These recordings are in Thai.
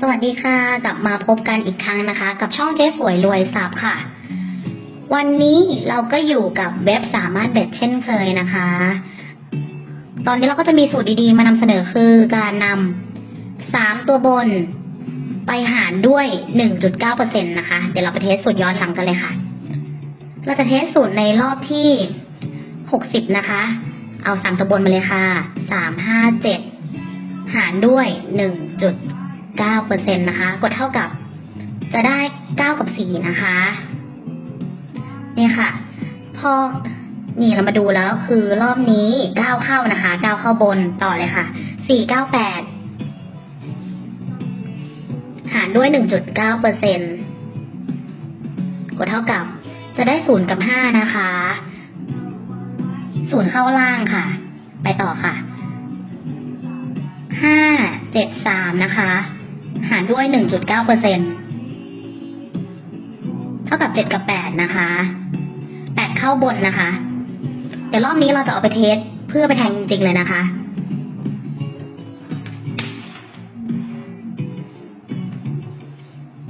สวัสดีค่ะ กลับมาพบกันอีกครั้งนะคะ กับช่องเจ๊สวยรวยทรัพย์ค่ะ วันนี้เราก็อยู่กับเว็บสามารถเบ็ดเช่นเคยนะคะ ตอนนี้เราก็จะมีสูตรดีๆ มานำเสนอคือการนำสามตัวบน ไปหารด้วย 1.9%นะคะ เดี๋ยวเราไปเทสสูตรย้อนหลังกันเลยค่ะ เราจะเทสสูตรในรอบที่ 60 นะคะ เอาสามตัวบนมาเลยค่ะ 357 หารด้วย 1.9%นะคะ กดเท่ากับจะได้ 9 กับ 4 นะคะ เนี่ยค่ะ พอ นี่เรามาดูแล้วคือรอบนี้ 9 เข้านะคะ 9 เข้าบนต่อเลยค่ะ 4 9 8 หารด้วย 1.9เปอร์เซ็นกดเท่ากับ จะได้ 0 กับ 5 นะคะ 0 เข้าล่างค่ะ ไปต่อค่ะห้าเจ็ดสามนะคะ หารด้วย 1.9เปอร์เซ็นเท่ากับ 7 กับ 8 นะคะ 8 เข้าบนนะคะ เดี๋ยวรอบนี้เราจะเอาไปเทสเพื่อไปแทงจริงๆเลยนะคะ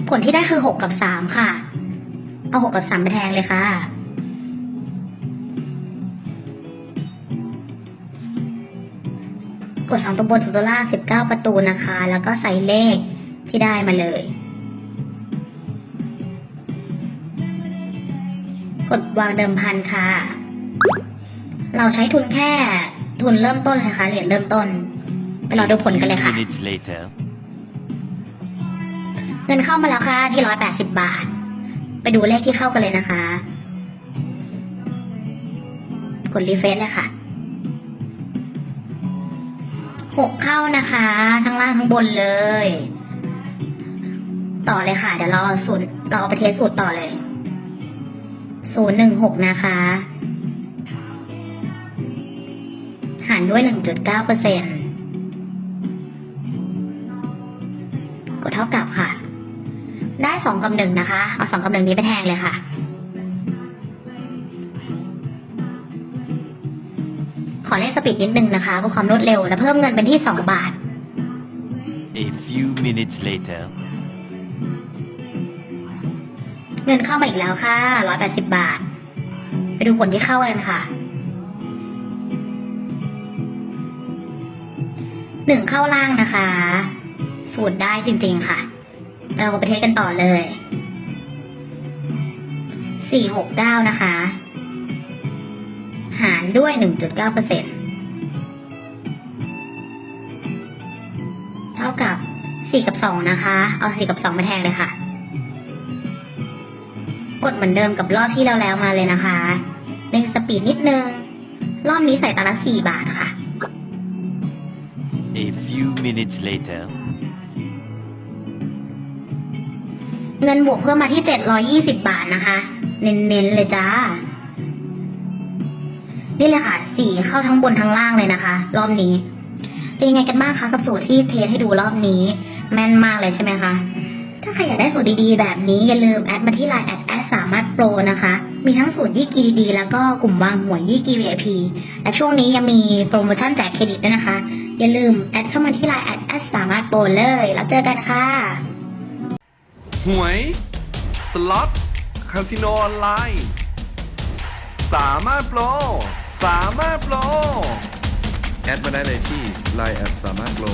ผลที่ได้คือ6กับ3ค่ะ เอา6กับ3ไปแทงเลยค่ะ กดสองตัวบนสุดตัวล่างสิบเก้าประตูนะคะ แล้วก็ใส่เลข ที่ได้มาเลย กดวางเดิมพันค่ะ เราใช้ทุนแค่ทุนเริ่มต้นนะคะเหรียญเริ่มต้น ไปรอดูผลกันเลยค่ะ minutes later. เงินเข้ามาแล้วค่ะที่ร้อยแปดสิบบาท ไปดูเลขที่เข้ากันเลยนะคะ กดรีเฟรชเลยค่ะหกเข้านะคะ ทั้งล่างทั้งบนเลย ต่อเลยค่ะ เดี๋ยวเราสูตรเราเอาไปเทสสูตรต่อเลยศูนย์หนึ่งหกนะคะ หารด้วยหนึ่งจุดเก้าเปอร์เซ็นกดเท่ากับค่ะ ได้สองกับหนึ่งนะคะ เอาสองกับหนึ่งนี้ไปแทงเลยค่ะขอเล่นสปีดนิดนึงนะคะเพื่อความรวดเร็วและเพิ่มเงินเป็นที่สองบาท A few minutes later. เงินเข้ามาอีกแล้วค่ะร้อยแปดสิบบาท ไปดูผลที่เข้ากันค่ะหนึ่งเข้าล่างนะคะ สูตรได้จริงๆค่ะ เราไปเทสกันต่อเลย สี่หกเก้านะคะ หารด้วยหนึ่งจุดเก้าเปอร์เซ็นเท่ากับสี่กับสองนะคะ เอาสี่กับสองมาแทนเลยค่ะ ดเหมือนเดิมกับรอบที่แล้วแล้วมาเลยนะคะเร่งสปีดนิดนึง รอบนี้ใส่ตาละสี่บาทค่ะ A few minutes later. เงินบวกเพิ่มมาที่เจ็ดร้อยี่สิบาทนะคะ เน้นๆเลยจ้า นี่เลยค่ะสี่เข้าทั้งบนทั้งล่างเลยนะคะ รอบนี้ เป็นยังไงกันบ้างคะกับสูตรที่เทสให้ดูรอบนี้ แม่นมากเลยใช่ไหมคะ ถ้าใครอยากได้สูตรดีๆ แบบนี้อย่าลืมแอดมาที่ไลน์แอดแอดสามารถโปรนะคะ มีทั้งสูตรยี่กีดีๆแล้วก็กลุ่มวางหวยยี่กี VIP และช่วงนี้ยังมีโปรโมชั่นแจกเครดิตด้วยนะคะ อย่าลืมแอดเข้ามาที่ไลน์แอดแอดสามารถโปรเลย แล้วเจอกันค่ะ หวย สล็อต คาสิโนออนไลน์ สามารถโปร สามารถโปร แอดมาได้เลยที่ Line แอดสามารถโปร